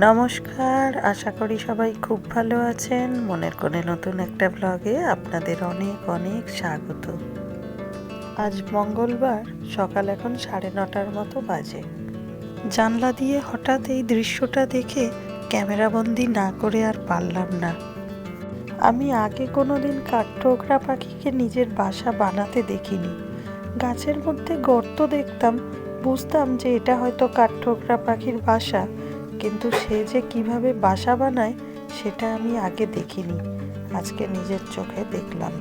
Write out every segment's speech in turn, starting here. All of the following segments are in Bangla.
নমস্কার, আশা করি সবাই খুব ভালো আছেন। মনের কোণে নতুন একটা ব্লগে আপনাদের অনেক অনেক স্বাগত। আজ মঙ্গলবার, সকাল এখন সাড়ে নটার মতো বাজে। জানলা দিয়ে হঠাৎ এই দৃশ্যটা দেখে ক্যামেরাবন্দি না করে আর পারলাম না। আমি আগে কোনো দিন কাঠঠোকরা পাখিকে নিজের বাসা বানাতে দেখিনি। গাছের মধ্যে গর্ত দেখতাম, বুঝতাম যে এটা হয়তো কাঠঠোকরা পাখির বাসা। কিন্তু সে যে কীভাবে বাসা বানায়, সেটা আমি আগে দেখিনি। আজকে নিজের চোখে দেখলাম।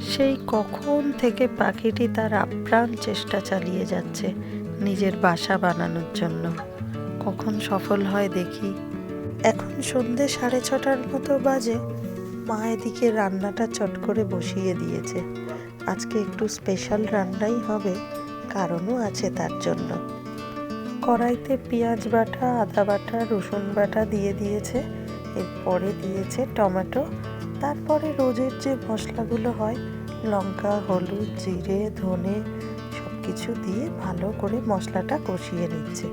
সেই কখন থেকে পাখিটি তার আপ্রাণ চেষ্টা চালিয়ে যাচ্ছে নিজের বাসা বানানোর জন্য। কখন সফল হয় দেখি। এখন সন্ধে সাড়ে ছটার মতো বাজে। মা এদিকে রান্নাটা চট করে বসিয়ে দিয়েছে। আজকে একটু স্পেশাল রান্নাই হবে, কারণও আছে তার জন্য। কড়াইতে পেঁয়াজ বাটা, আদা বাটা, রসুন বাটা দিয়ে দিয়েছে। এরপরে দিয়েছে টমেটো। তারপরে রোজের যে মশলাগুলো হয়, লঙ্কা, হলুদ, জিরে, ধনে সব কিছু দিয়ে ভালো করে মশলাটা কষিয়ে নিচ্ছে।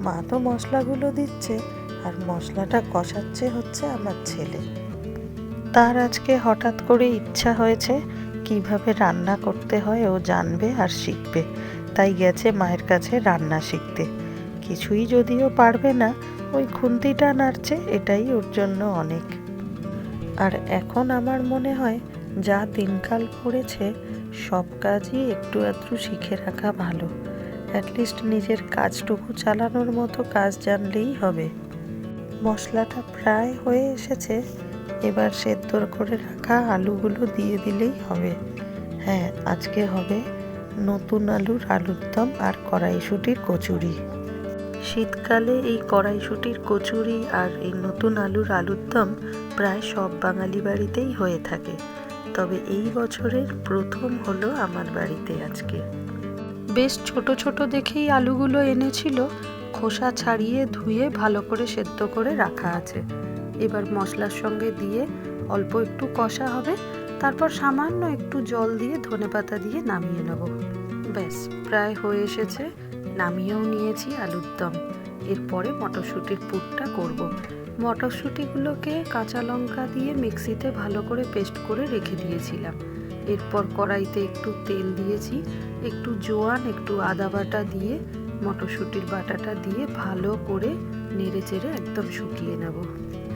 মা তো মশলাগুলো দিচ্ছে, আর মশলাটা কষাচ্ছে হচ্ছে আমার ছেলে। তার আজকে হঠাৎ করে ইচ্ছা হয়েছে, কীভাবে রান্না করতে হয় ও জানবে আর শিখবে। তাই গেছে মায়ের কাছে রান্না শিখতে। কিছুই যদিও পারবে না, ওই খুন্তিটা নাড়ছে, এটাই ওর জন্য অনেক। আর এখন আমার মনে হয়, যা দিনকাল পড়েছে, সব কাজই একটু আধটু শিখে রাখা ভালো। অ্যাটলিস্ট নিজের কাজটুকু চালানোর মতো কাজ জানলেই হবে। মশলাটা প্রায় হয়ে এসেছে, এবার সেদ্ধর করে রাখা আলুগুলো দিয়ে দিলেই হবে। হ্যাঁ আজকে হবে নতুন আলুর আলুর দম আর কড়াইশুটির কচুরি। শীতকালে এই কড়াইশুটির কচুরি আর এই নতুন আলুর আলুর দম প্রায় সব বাঙালি বাড়িতেই হয়ে থাকে। তবে এই বছরের প্রথম হলো আমার বাড়িতে আজকে। বেশ ছোট ছোট দেখেই আলুগুলো এনেছিল, খোসা ছাড়িয়ে ধুয়ে ভালো করে সেদ্ধ করে রাখা আছে। এবার মশলার সঙ্গে দিয়ে অল্প একটু কষা হবে, তারপর সামান্য একটু জল দিয়ে ধনেপাতা দিয়ে নামিয়ে নেব। ব্যাস, প্রায় হয়ে এসেছে। নামিয়েও নিয়েছি আলুর দম। এরপরে মটরশুঁটির পুরটা করব। মটরশুঁটিগুলোকে কাঁচা লঙ্কা দিয়ে মিক্সিতে ভালো করে পেস্ট করে রেখে দিয়েছিলাম। এরপর কড়াইতে একটু তেল দিয়েছি, একটু জোয়ান, একটু আদা বাটা দিয়ে, মটরশুঁটির বাটাটা দিয়ে ভালো করে নেড়ে চেড়ে একদম শুকিয়ে নেব।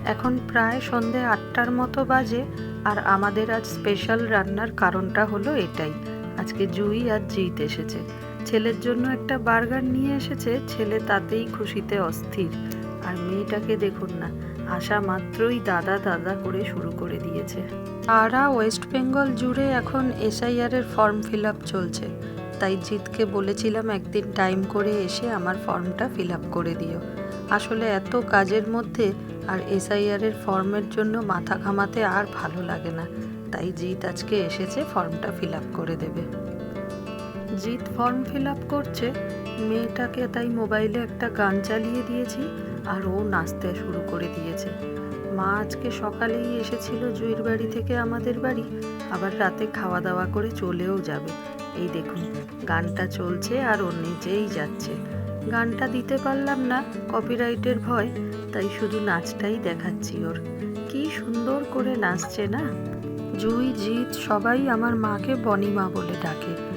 এখন প্রায় সন্ধে আটটার মতো বাজে আর আমাদের আজ স্পেশাল রান্নার কারণটা হলো এটাই। আজকে জুই আর জিত এসেছে। ছেলের জন্য একটা বার্গার নিয়ে এসেছে, ছেলে তাতেই খুশিতে অস্থির। আর মেয়েটাকে দেখুন না আসা মাত্রই দাদা দাদা করে শুরু করে দিয়েছে। তারা ওয়েস্ট বেঙ্গল জুড়ে এখন এসআইআর এর ফর্ম ফিল আপ চলছে। তাই জিতকে বলেছিলাম একদিন টাইম করে এসে আমার ফর্মটা ফিল আপ করে দিও। আসলে এত কাজের মধ্যে আর এসআইআর এর ফর্মের জন্য মাথা ঘামাতে আর ভালো লাগে না। তাই জিত আজকে এসেছে ফর্মটা ফিল আপ করে দেবে। জিৎ ফর্ম ফিল আপ করছে। মেয়েটাকে তাই মোবাইলে একটা গান চালিয়ে দিয়েছি আর ও নাচতে শুরু করে দিয়েছে। মা আজকে সকালেই এসেছিল জুইর বাড়ি থেকে আমাদের বাড়ি, আবার রাতে খাওয়া দাওয়া করে চলেও যাবে। এই দেখুন, গানটা চলছে আর ওর নিজেই যাচ্ছে। গানটা দিতে পারলাম না কপিরাইটের ভয়, তাই শুধু নাচটাই দেখাচ্ছি ওর। কি সুন্দর করে নাচছে না? জুই, জিৎ সবাই আমার মাকে বনিমা বলে ডাকে।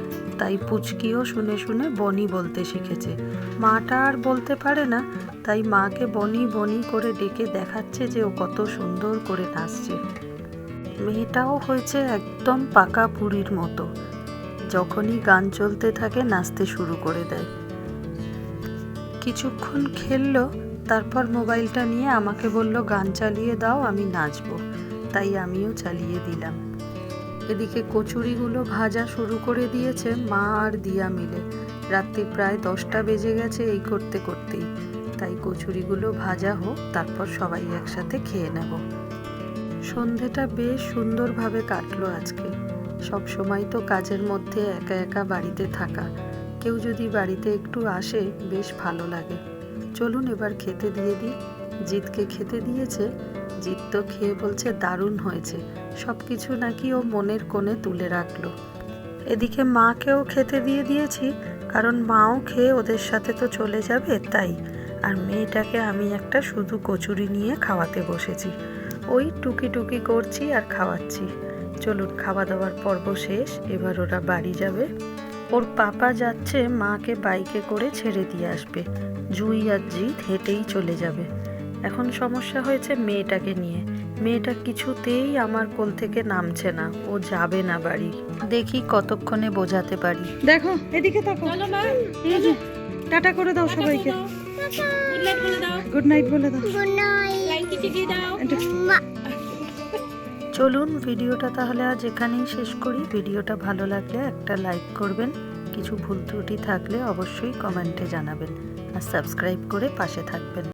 তাই পুচকিও শুনে শুনে বনি বলতে শিখেছে। মাটা আর বলতে পারে না, তাই মাকে বনি বনি করে ডেকে দেখাচ্ছে যে ও কত সুন্দর করে নাচছে। মেয়েটাও হয়েছে একদম পাকা পুরীর মতো, যখনই গান চলতে থাকে নাচতে শুরু করে দেয়। কিছুক্ষণ খেললো, তারপর মোবাইলটা নিয়ে আমাকে বলল, গান চালিয়ে দাও, আমি নাচবো। তাই আমিও চালিয়ে দিলাম। এদিকে কচুরিগুলো ভাজা শুরু করে দিয়েছে মা আর দিয়া মিলে। রাত্রি প্রায় দশটা বেজে গেছে এই করতে করতেই। তাই কচুরিগুলো ভাজা হোক, তারপর সবাই একসাথে খেয়ে নেব। সন্ধেটা বেশ সুন্দরভাবে কাটলো আজকে। সব সময় তো কাজের মধ্যে একা একা বাড়িতে থাকা। কেউ যদি বাড়িতে একটু আসে, বেশ ভালো লাগে। চলুন এবার খেতে দিয়ে দিই। জিতকে খেতে দিয়েছে, জিত তো খেয়ে বলছে দারুণ হয়েছে সব কিছু নাকি ও মনের কোণে তুলে রাখল। এদিকে মাকেও খেতে দিয়ে দিয়েছি, কারণ মাও খেয়ে ওদের সাথে তো চলে যাবে তাই, আর মেয়েটাকে আমি একটা শুধু কচুরি নিয়ে খাওয়াতে বসেছি। ওই টুকি টুকি করছি আর খাওয়াচ্ছি। চলুন খাওয়া দাওয়ার পর্ব শেষ, এবার ওরা বাড়ি যাবে। ওর পাপা যাচ্ছে, মাকে বাইকে করে ছেড়ে দিয়ে আসবে। জুই আর জিৎ হেঁটেই চলে যাবে। এখন সমস্যা হয়েছে মেয়েটাকে নিয়ে। মেয়েটা কিছুতেই আমার কোল থেকে নামছে না। ও যাবে না বাড়ি। দেখি কতক্ষণে বোঝাতে পারি। দেখো এদিকে তাকো টাটা করে দাও সবাইকে। গুড নাইট বলে দাও গুড নাইট বলে দাও। লাইনটি চিকিয়ে দাও। একটু চলুন ভিডিওটা তাহলে আজ এখানেই শেষ করি। ভিডিওটা ভালো লাগলে একটা লাইক করবেন। কিছু ভুল ত্রুটি থাকলে অবশ্যই কমেন্টে জানাবেন। আর সাবস্ক্রাইব করে পাশে থাকবেন।